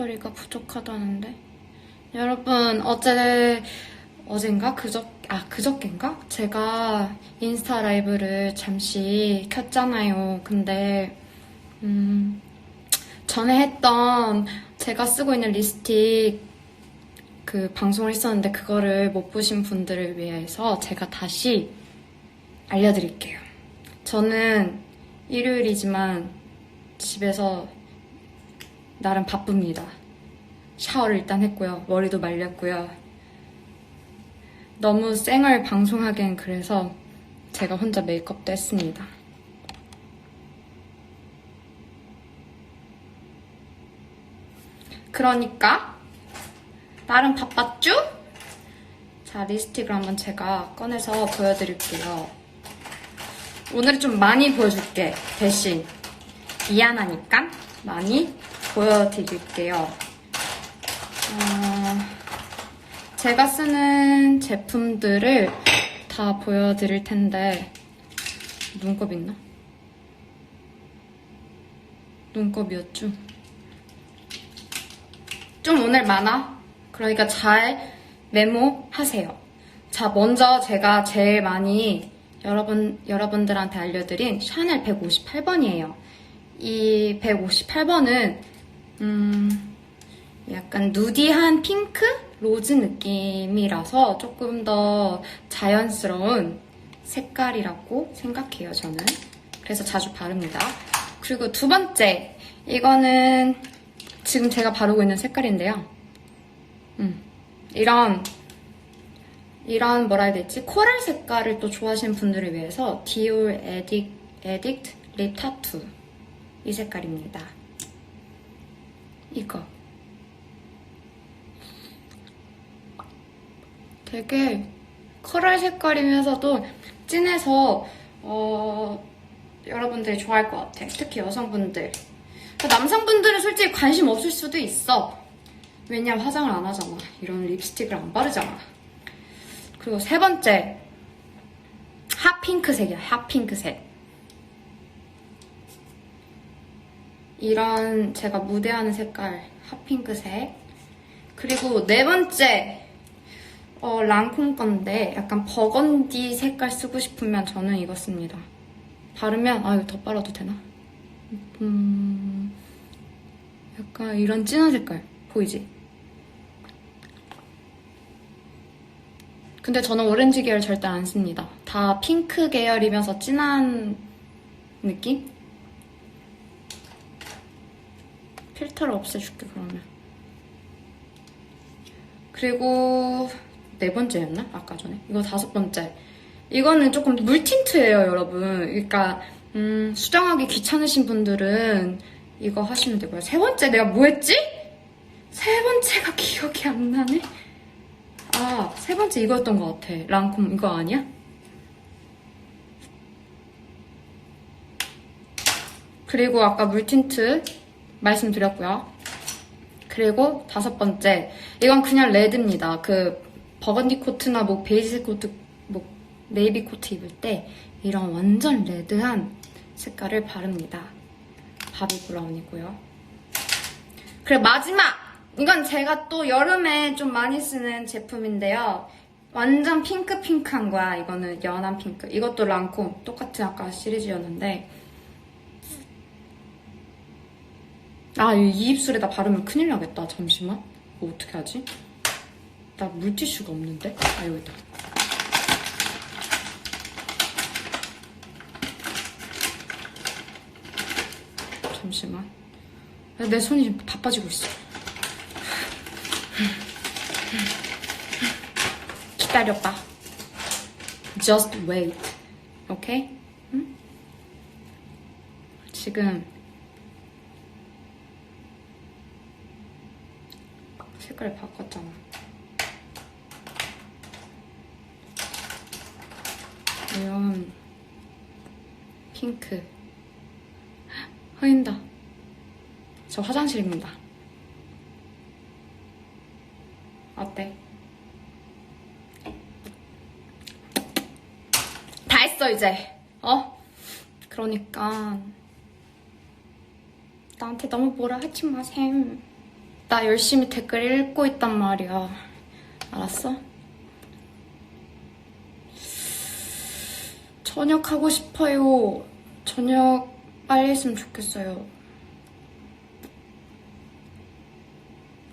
배터리가 부족하다는데. 여러분, 어제, 어젠가? 그저, 아, 그저께인가? 제가 인스타 라이브를 잠시 켰잖아요. 근데, 음, 전에 했던 제가 쓰고 있는 립스틱 그 방송을 했었는데 그거를 못 보신 분들을 위해서 제가 다시 알려드릴게요. 저는 일요일이지만 집에서 나름 바쁩니다. 샤워를 일단 했고요. 머리도 말렸고요. 너무 쌩얼 방송하기엔 그래서 제가 혼자 메이크업도 했습니다. 그러니까 나름 바빴죠? 자, 립스틱을 한번 제가 꺼내서 보여드릴게요. 오늘은 좀 많이 보여줄게. 대신 미안하니까 많이 보여드릴게요. 어, 제가 쓰는 제품들을 다 보여드릴 텐데 눈곱 있나? 눈곱이었죠? 좀 오늘 많아. 그러니까 잘 메모하세요. 자, 먼저 제가 제일 많이 여러분, 여러분들한테 알려드린 샤넬 158번이에요. 이 158번은, 음, 약간 누디한 핑크? 로즈 느낌이라서 조금 더 자연스러운 색깔이라고 생각해요, 저는. 그래서 자주 바릅니다. 그리고 두 번째, 이거는 지금 제가 바르고 있는 색깔인데요. 음, 이런 이런 뭐라 해야 되지? 코랄 색깔을 또 좋아하시는 분들을 위해서 디올 에딕, 에딕트 립 타투 이 색깔입니다. 이거 되게 코랄 색깔이면서도 진해서 어, 여러분들이 좋아할 것 같아. 특히 여성분들. 남성분들은 솔직히 관심 없을 수도 있어. 왜냐면 화장을 안 하잖아. 이런 립스틱을 안 바르잖아. 그리고 세 번째, 핫핑크색이야, 핫핑크색. 이런 제가 무대하는 색깔, 핫핑크색. 그리고 네 번째, 어, 랑콤 건데 약간 버건디 색깔 쓰고 싶으면 저는 이거 씁니다. 바르면, 아, 이거 더 빨아도 되나? 음, 약간 이런 진한 색깔. 보이지? 근데 저는 오렌지 계열 절대 안 씁니다. 다 핑크 계열이면서 진한 느낌? 필터를 없애줄게, 그러면. 그리고 네 번째였나? 아까 전에. 이거 다섯 번째. 이거는 조금 물 틴트예요, 여러분. 그러니까, 음, 수정하기 귀찮으신 분들은 이거 하시면 되고요. 세 번째, 내가 뭐 했지? 세 번째가 기억이 안 나네? 아, 세 번째 이거였던 것 같아. 랑콤 이거 아니야? 그리고 아까 물 틴트 말씀드렸고요. 그리고 다섯 번째, 이건 그냥 레드입니다. 그 버건디 코트나 뭐 베이지 코트, 뭐 네이비 코트 입을 때 이런 완전 레드한 색깔을 바릅니다. 바비 브라운이고요. 그리고 마지막! 이건 제가 또 여름에 좀 많이 쓰는 제품인데요. 완전 핑크핑크한 거야. 이거는 연한 핑크. 이것도 랑콤. 똑같은 아까 시리즈였는데. 아, 이 입술에다 바르면 큰일 나겠다. 잠시만. 이거 어떻게 하지? 나 물티슈가 없는데? 아, 여기다. 잠시만. 내 손이 지금 바빠지고 있어. 기다려봐. Just wait. 오케이? 응? 지금 색깔을 바꿨잖아. 이런 핑크. 흐린다. 저 화장실입니다. 어때? 다 했어 이제 어? 그러니까 나한테 너무 뭐라 하지 마셈 나 열심히 댓글 읽고 있단 말이야. 알았어? 저녁 하고 싶어요. 저녁 빨리 했으면 좋겠어요.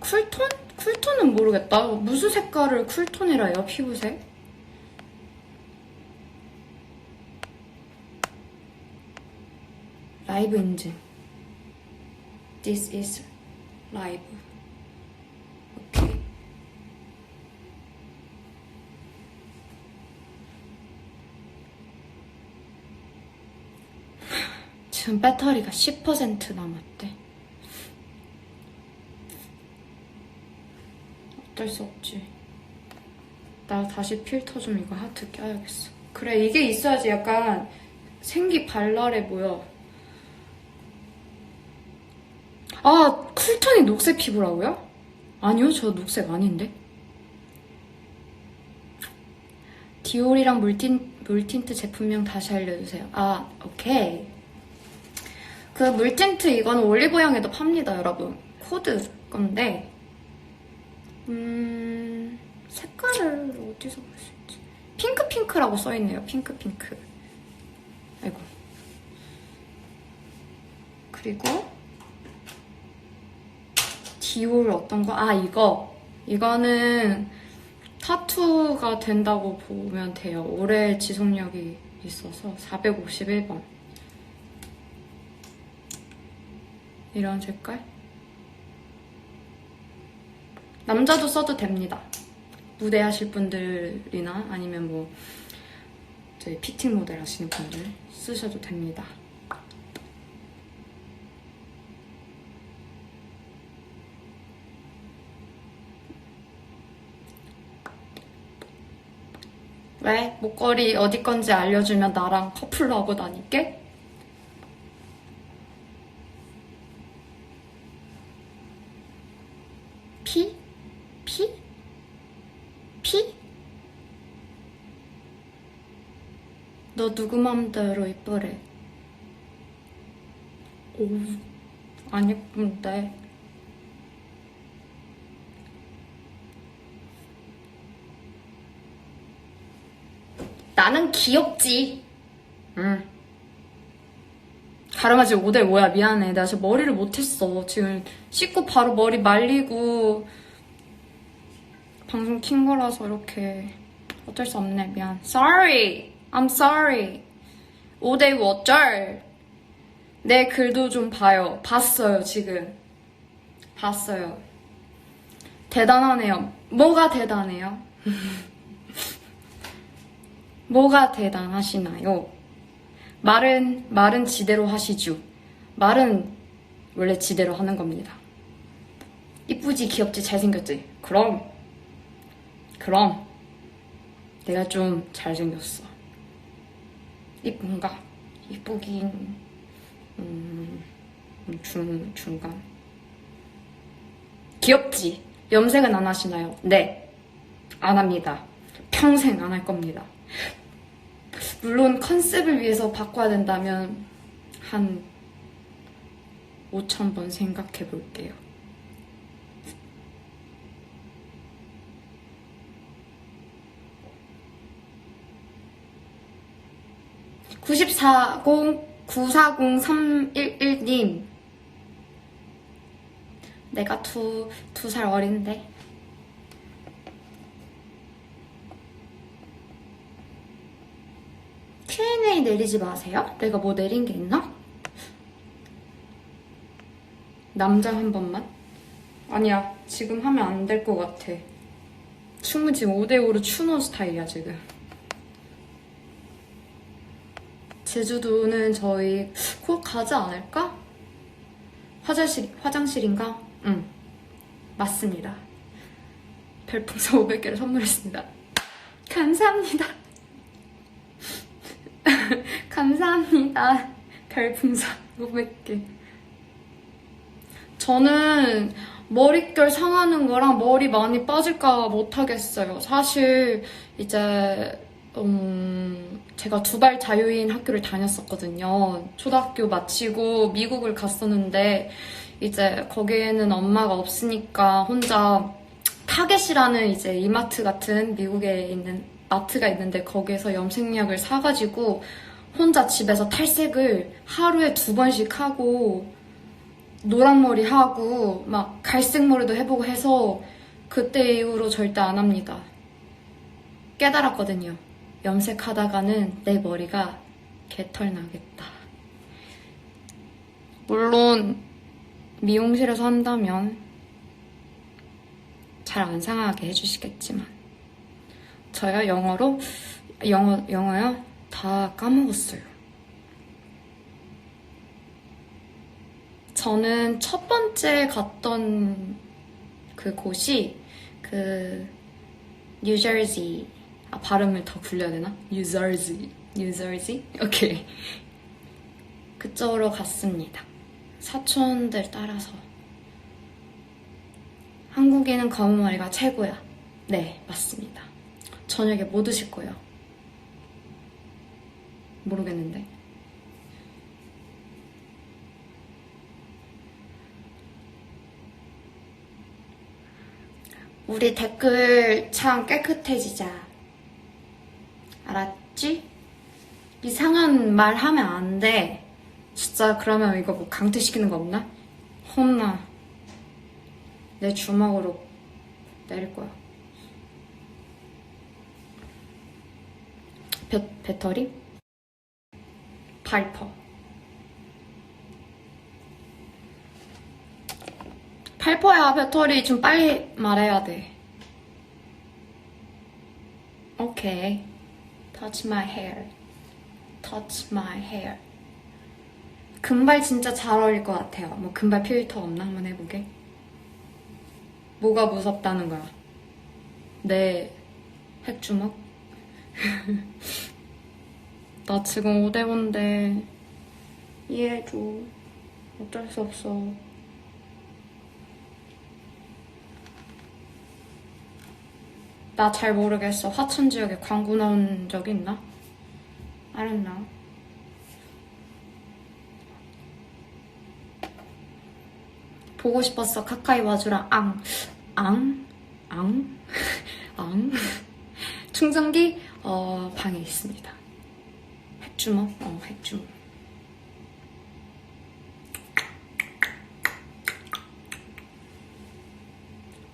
쿨톤? 쿨톤은 모르겠다. 무슨 색깔을 쿨톤이라 해요, 피부색? 라이브 인증. This is live. 오케이. 지금 배터리가 10% 남았대. 어쩔 수 없지. 나 다시 필터 좀 이거 하트 껴야겠어. 그래, 이게 있어야지 약간 생기 발랄해 보여. 아, 쿨톤이 녹색 피부라고요? 아니요, 저 녹색 아닌데. 디올이랑 물틴, 물틴트 제품명 다시 알려주세요. 아, 오케이. 그 물틴트 이거는 올리브영에도 팝니다, 여러분. 코드 건데, 음, 색깔을 어디서 볼 수 있지? 핑크핑크라고 써있네요, 핑크핑크. 아이고. 그리고, 디올 어떤 거? 아, 이거. 이거는 타투가 된다고 보면 돼요. 오래 지속력이 있어서 451번. 이런 색깔? 남자도 써도 됩니다. 무대 하실 분들이나 아니면 뭐 저희 피팅 모델 하시는 분들 쓰셔도 됩니다. 왜? 목걸이 어디 건지 알려주면 나랑 커플로 하고 다닐게? 피? 피? 피? 너 누구 맘대로 이쁘래? 오, 안 예쁜데. 귀엽지. 응. 가름하지 모델 뭐야? 미안해. 내가 지금 머리를 못했어. 지금 씻고 바로 머리 말리고 방송 킨 거라서 이렇게 어쩔 수 없네. 미안. Sorry. I'm sorry. 5대 5 어쩔. 내 글도 좀 봐요. 봤어요 지금. 봤어요. 대단하네요. 뭐가 대단해요 뭐가 대단하시나요? 말은 말은 지대로 하시죠. 말은 원래 지대로 하는 겁니다. 이쁘지, 귀엽지, 잘생겼지. 그럼 그럼 내가 좀 잘생겼어. 이쁜가? 이쁘긴 음, 중 중간. 귀엽지. 염색은 안 하시나요? 네, 안 합니다. 평생 안 할 겁니다. 물론 컨셉을 위해서 바꿔야 된다면 한 5천 번 생각해 볼게요. (94공 940311님) 내가 두, 두 살 어린데 내리지 마세요. 내가 뭐 내린 게 있나? 남장 한 번만? 아니야. 지금 하면 안 될 것 같아. 춤은 지금 5대5로 추노 스타일이야, 지금. 제주도는 저희 곧 가지 않을까? 화장실, 화장실인가? 응. 맞습니다. 별풍선 500개를 선물했습니다. 감사합니다. 감사합니다. 별풍선 500개. 저는 머릿결 상하는 거랑 머리 많이 빠질까 못하겠어요. 사실 이제 음, 제가 두발 자유인 학교를 다녔었거든요. 초등학교 마치고 미국을 갔었는데 이제 거기에는 엄마가 없으니까 혼자 타겟이라는 이제 이마트 같은 미국에 있는 마트가 있는데 거기에서 염색약을 사가지고 혼자 집에서 탈색을 하루에 두 번씩 하고 노란머리 하고 막 갈색머리도 해보고 해서 그때 이후로 절대 안 합니다. 깨달았거든요. 염색하다가는 내 머리가 개털 나겠다. 물론 미용실에서 한다면 잘 안 상하게 해주시겠지만 저요 영어로 영어 영어요 다 까먹었어요. 저는 첫 번째 갔던 그 곳이 그 뉴저지 아 발음을 더 굴려야 되나? 뉴저지 뉴저지 오케이 그쪽으로 갔습니다. 사촌들 따라서 한국인은 검은 머리가 최고야. 네 맞습니다. 저녁에 뭐 드실 거예요? 모르겠는데. 우리 댓글 창 깨끗해지자. 알았지? 이상한 말 하면 안 돼. 진짜 그러면 이거 뭐 강퇴시키는 거 없나? 혼나. 내 주먹으로 때릴 거야. 배, 배터리? 파이퍼. 팔퍼야 배터리 좀 빨리 말해야 돼. 오케이. Touch my hair. Touch my hair. 금발 진짜 잘 어울릴 것 같아요. 뭐 금발 필터 없나 한번 해보게. 뭐가 무섭다는 거야? 내 핵주먹? 나 지금 5대5인데 이해해줘. 어쩔 수 없어. 나 잘 모르겠어. 화천 지역에 광고 나온 적 있나? Know. 보고 싶었어. 카카이 와주라. 앙. 앙? 앙? 앙? 충전기? 어, 방에 있습니다. 핵주먹? 어, 핵주먹.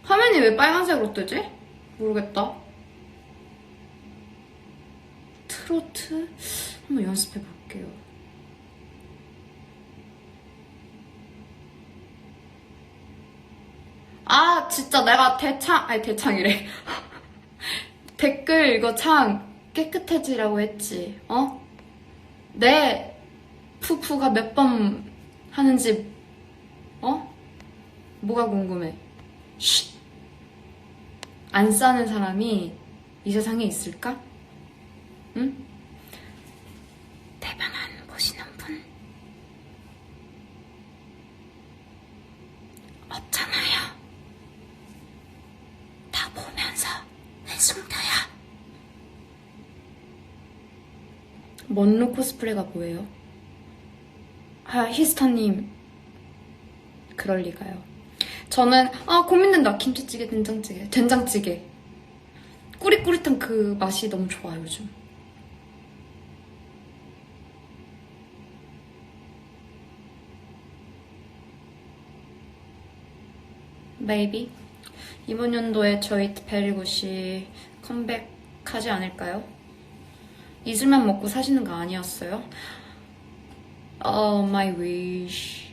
화면이 왜 빨간색으로 뜨지? 모르겠다. 트로트? 한번 연습해 볼게요. 아, 진짜 내가 대창, 아니 대창이래. 댓글 이거 창 깨끗해지라고 했지, 어? 내 푸푸가 몇 번 하는지, 어? 뭐가 궁금해? 쉿! 안 싸는 사람이 이 세상에 있을까? 응? 대변 안 보시는 분? 없잖아요. 다 보면서 숨겨야. 먼로 코스프레가 뭐예요? 아, 히스타님. 그럴 리가요. 저는, 아, 고민된다. 김치찌개, 된장찌개. 된장찌개. 꾸릿꾸릿한 그 맛이 너무 좋아요, 요즘. Maybe. 이번 연도에 저희 베리굿이 컴백하지 않을까요? 잊을만 먹고 사시는 거 아니었어요? Oh, my wish.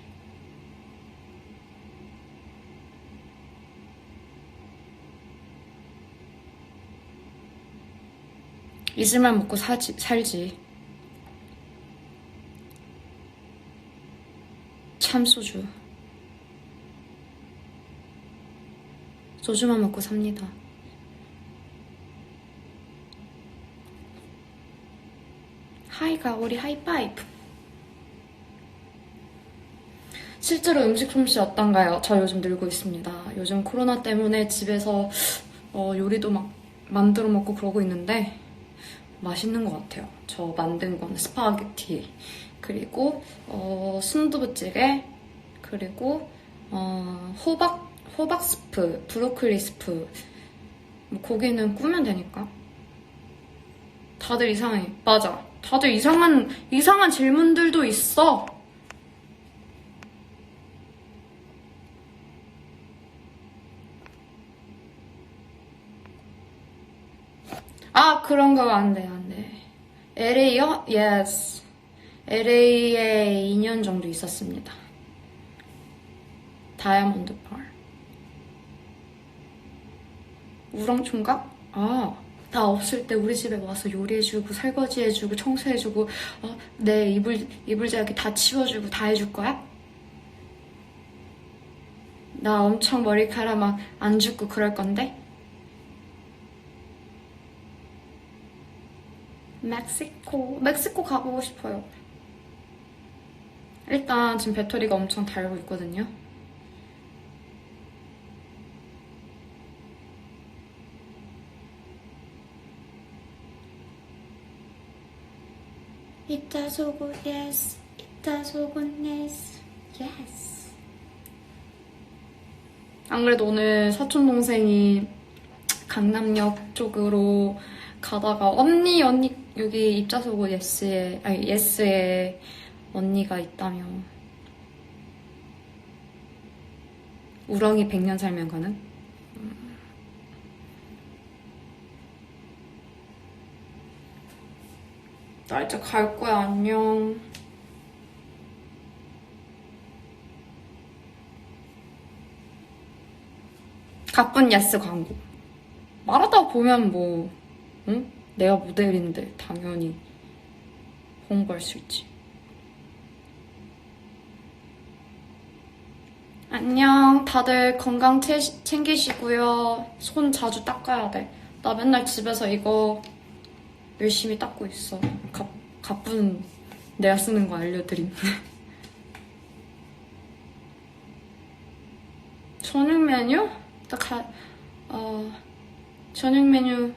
잊을만 먹고 사지, 살지. 참 소주. 소주만 먹고 삽니다. 하이가 우리 하이파이브. 실제로 음식 솜씨 어떤가요? 저 요즘 늘고 있습니다. 요즘 코로나 때문에 집에서 어, 요리도 막 만들어 먹고 그러고 있는데 맛있는 것 같아요. 저 만든 건 스파게티 그리고 어, 순두부찌개 그리고 어, 호박, 호박 스프, 브로콜리 스프. 뭐 고기는 꾸면 되니까. 다들 이상해. 맞아. 다들 이상한, 이상한 질문들도 있어. 아, 그런 거 안 돼, 안 돼. LA요? Yes. LA에 2년 정도 있었습니다. 다이아몬드 펄. 우렁총각? 아, 나 없을 때 우리 집에 와서 요리해주고, 설거지해주고, 청소해주고, 어, 내 이불, 이불 자기 다 치워주고, 다 해줄 거야? 나 엄청 머리카락 막 안 죽고 그럴 건데? 멕시코. 멕시코 가보고 싶어요. 일단 지금 배터리가 엄청 달고 있거든요. 이따 속옷 yes. 이따 속옷 yes. yes. 안 그래도 오늘 사촌 동생이 강남역 쪽으로 가다가 언니 언니 여기 입자속옷 예스에 아니 예스에 언니가 있다며 우렁이 100년 살면 가는? 나 이제 갈 거야 안녕 가쁜 예스 광고 말하다 보면 뭐 응? 내가 모델인데 당연히 홍보할 수 있지. 안녕. 다들 건강 채- 챙기시고요. 손 자주 닦아야 돼. 나 맨날 집에서 이거 열심히 닦고 있어. 가, 가쁜 내가 쓰는 거 알려드림. 저녁 메뉴? 나 가, 어, 저녁 메뉴